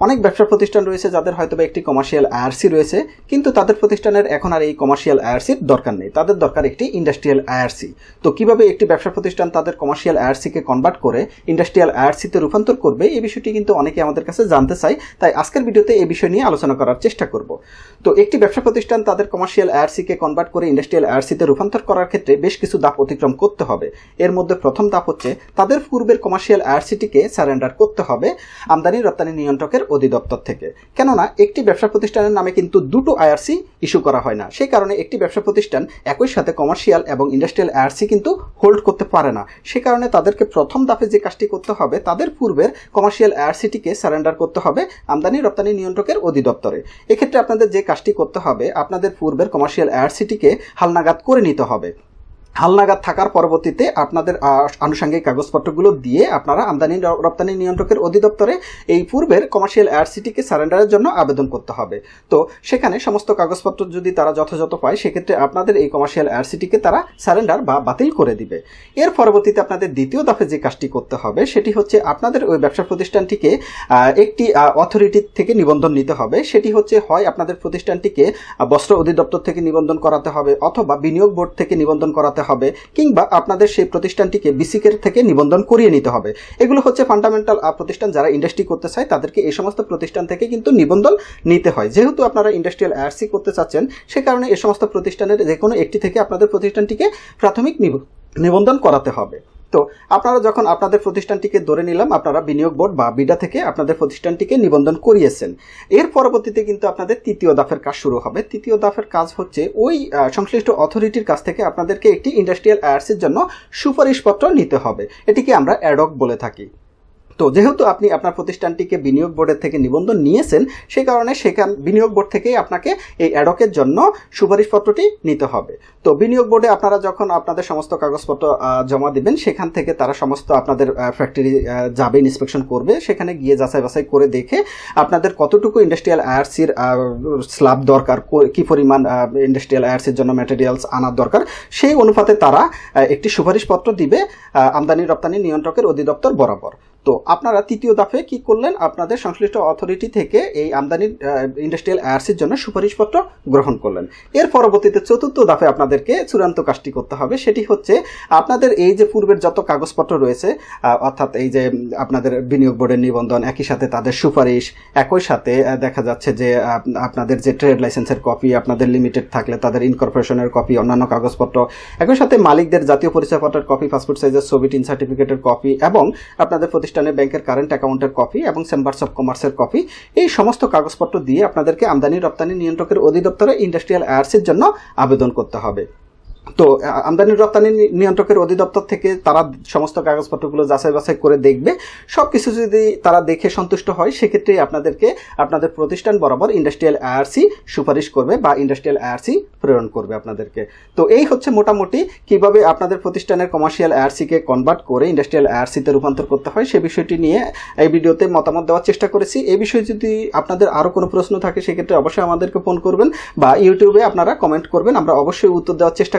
অনেক ব্যবসা প্রতিষ্ঠান রয়েছে যাদের হয়তো একটি কমার্শিয়াল আইআরসি রয়েছে, কিন্তু তাদের প্রতিষ্ঠানের এখন আর এই কমার্শিয়াল আইআরসির দরকার নেই। তাদের দরকার একটি ইন্ডাস্ট্রিয়াল আইআরসি তো কীভাবে একটি ব্যবসা প্রতিষ্ঠান তাদের কমার্শিয়াল আইআরসিকে কনভার্ট করে ইন্ডাস্ট্রিয়াল আইআরসিতে রূপান্তর করবে, এই বিষয়টি কিন্তু অনেকে আমাদের কাছে জানতে চায়। তাই আজকের ভিডিওতে এই বিষয় নিয়ে আলোচনা করার চেষ্টা করব। তো একটি ব্যবসা প্রতিষ্ঠান তাদের কমার্শিয়াল আইআরসিকে কনভার্ট করে ইন্ডাস্ট্রিয়াল আইআরসিতে রূপান্তর করার ক্ষেত্রে বেশ কিছু ধাপ অতিক্রম করতে হবে। এর মধ্যে প্রথম ধাপ হচ্ছে, তাদের পূর্বের কমার্শিয়াল আইআরসিটিকে সারেন্ডার করতে হবে। আমদানি রপ্তানি নিয়ন্ত্রকের অধিদপ্তর থেকে। কেননা, একটি ব্যবসা প্রতিষ্ঠানের নামে কিন্তু দুটো আইআরসি ইস্যু করা হয় না। সেই কারণে একটি ব্যবসা প্রতিষ্ঠান একই সাথে কমার্শিয়াল এবং ইন্ডাস্ট্রিয়াল আইআরসি কিন্তু হোল্ড করতে পারে না। সে কারণে তাদেরকে প্রথম দাফে যে কাজটি করতে হবে, তাদের পূর্বের কমার্শিয়াল আইআরসিটিকে সারেন্ডার করতে হবে আমদানি, রপ্তানি, নিয়ন্ত্রকের অধিদপ্তরে। এক্ষেত্রে আপনাদের যে কাজটি করতে হবে, আপনাদের পূর্বের কমার্শিয়াল আইআরসিটিকে হালনাগাদ করে নিতে হবে। হালনাগাদ থাকার পরবর্তীতে আপনাদের আনুষঙ্গিক কাগজপত্রগুলো দিয়ে আপনারা আমদানি, রপ্তানি নিয়ন্ত্রকের অধিদপ্তরে এই পূর্বের কমার্শিয়াল এয়ারসিটিকে সারেন্ডারের জন্য আবেদন করতে হবে। তো সেখানে সমস্ত কাগজপত্র যদি তারা যথাযথ পায়, সেক্ষেত্রে আপনাদের এই কমার্শিয়াল এয়ারসিটিকে তারা সারেন্ডার বা বাতিল করে দিবে। এর পরবর্তীতে আপনাদের দ্বিতীয় দফে যে কাজটি করতে হবে, সেটি হচ্ছে আপনাদের ওই ব্যবসা প্রতিষ্ঠানটিকে একটি অথরিটি থেকে নিবন্ধন নিতে হবে। সেটি হচ্ছে, হয় আপনাদের প্রতিষ্ঠানটিকে বস্ত্র অধিদপ্তর থেকে নিবন্ধন করাতে হবে, অথবা বিনিয়োগ বোর্ড থেকে নিবন্ধন করাতে হবে, কিংবা আপনাদের সেই প্রতিষ্ঠানটিকে বিসিকের থেকে নিবন্ধন করিয়ে নিতে হবে। এগুলো হচ্ছে ফান্ডামেন্টাল প্রতিষ্ঠান যারা ইন্ডাস্ট্রি করতে চায়, তাদেরকে এই সমস্ত প্রতিষ্ঠান থেকে কিন্তু নিবন্ধন নিতে হয়। যেহেতু আপনারা ইন্ডাস্ট্রিয়াল আয়ারসি করতে চাচ্ছেন, সে কারণে এই সমস্ত প্রতিষ্ঠানের যে কোনো একটি থেকে আপনাদের প্রতিষ্ঠানটিকে প্রাথমিক নিব- নিবন্ধন করাতে হবে। তো আপনারা যখন আপনাদের প্রতিষ্ঠানটিকে ধরে নিলাম, আপনারা বিনিয়োগ বোর্ড বা বিডা থেকে আপনাদের প্রতিষ্ঠানটিকে নিবন্ধন করিয়েছেন। এর পরবর্তীতে কিন্তু আপনাদের তৃতীয় দাফের কাজ শুরু হবে। তৃতীয় দাফের কাজ হচ্ছে ওই সংশ্লিষ্ট অথরিটির কাছ থেকে আপনাদেরকে একটি ইন্ডাস্ট্রিয়াল আয়ার্সের জন্য সুপারিশপত্র নিতে হবে। এটিকে আমরা অ্যাডক বলে থাকি। তো যেহেতু আপনি আপনার প্রতিষ্ঠানটিকে বিনিয়োগ বোর্ডের থেকে নিবন্ধন নিয়েছেন সেই কারণে সেখান বিনিয়োগ বোর্ড থেকেই আপনাকে এই অ্যাডকের জন্য সুপারিশপত্রটি নিতে হবে। তো বিনিয়োগ বোর্ডে আপনারা যখন আপনাদের সমস্ত কাগজপত্র জমা দিবেন, সেখান থেকে তারা সমস্ত আপনাদের ফ্যাক্টরি যাবে ইন্সপেকশন করবে। সেখানে গিয়ে যাচাই বাছাই করে দেখে আপনাদের কতটুকু ইন্ডাস্ট্রিয়াল আয়ারসির স্ল্যাব দরকার, কো- পরিমাণ ইন্ডাস্ট্রিয়াল আয়ারসির জন্য ম্যাটেরিয়ালস আনার দরকার, সেই অনুপাতে তারা একটি সুপারিশপত্র দিবে আমদানি রপ্তানি নিয়ন্ত্রকের অধিদপ্তর বরাবর। তো আপনারা তৃতীয় দাফে কি করলেন? আপনাদের সংশ্লিষ্ট অথরিটি থেকে এই আমদানি ইন্ডাস্ট্রিয়াল আয়ারসির জন্য সুপারিশপত্র গ্রহণ করলেন। এর পরবর্তীতে চতুর্থ দাফে আপনাদেরকে চূড়ান্ত কাজটি করতে হবে। সেটি হচ্ছে আপনাদের এই যে পূর্বের যত কাগজপত্র রয়েছে অর্থাৎ এই যে আপনাদের বিনিয়োগ বোর্ডের নিবন্ধন, একই সাথে তাদের সুপারিশ, একই সাথে দেখা যাচ্ছে যে আপনাদের যে ট্রেড লাইসেন্সের কপি আপনাদের লিমিটেড থাকলে তাদের ইনকর্পোরেশনের কপি অন্যান্য কাগজপত্র, একই সাথে মালিকদের জাতীয় পরিচয়পত্রের কপি পাসপোর্ট সাইজের ছবি টিন সার্টিফিকেটের কপি এবং আপনাদের প্রতিষ্ঠানের ব্যাংকের কারেন্ট অ্যাকাউন্টের কপি এবং চেম্বার্স অফ কমার্সের কপি এই সমস্ত কাগজপত্র দিয়ে আপনাদেরকে আমদানি রপ্তানি নিয়ন্ত্রকের অধিদপ্তরে ইন্ডাস্ট্রিয়াল আয়ার্সের জন্য আবেদন করতে হবে। তো আমদানি রপ্তানি নিয়ন্ত্রকের অধিদপ্তর থেকে তারা সমস্ত কাগজপত্রগুলো যাচাই বাছাই করে দেখবে। সব কিছু যদি তারা দেখে সন্তুষ্ট হয়, সেক্ষেত্রে আপনাদেরকে আপনাদের প্রতিষ্ঠান বরাবর ইন্ডাস্ট্রিয়াল আয়ারসি সুপারিশ করবে বা ইন্ডাস্ট্রিয়াল আয়ারসি প্রেরণ করবে আপনাদেরকে। তো, এই হচ্ছে মোটামুটি কীভাবে আপনাদের প্রতিষ্ঠানের কমার্শিয়াল আয়ারসিকে কনভার্ট করে ইন্ডাস্ট্রিয়াল আয়ারসিতে রূপান্তর করতে হয়, সে বিষয়টি নিয়ে এই ভিডিওতে মতামত দেওয়ার চেষ্টা করেছি। এই বিষয়ে যদি আপনাদের আরও কোনো প্রশ্ন থাকে, সেক্ষেত্রে অবশ্যই আমাদেরকে ফোন করবেন বা ইউটিউবে আপনারা কমেন্ট করবেন। আমরা অবশ্যই উত্তর দেওয়ার চেষ্টা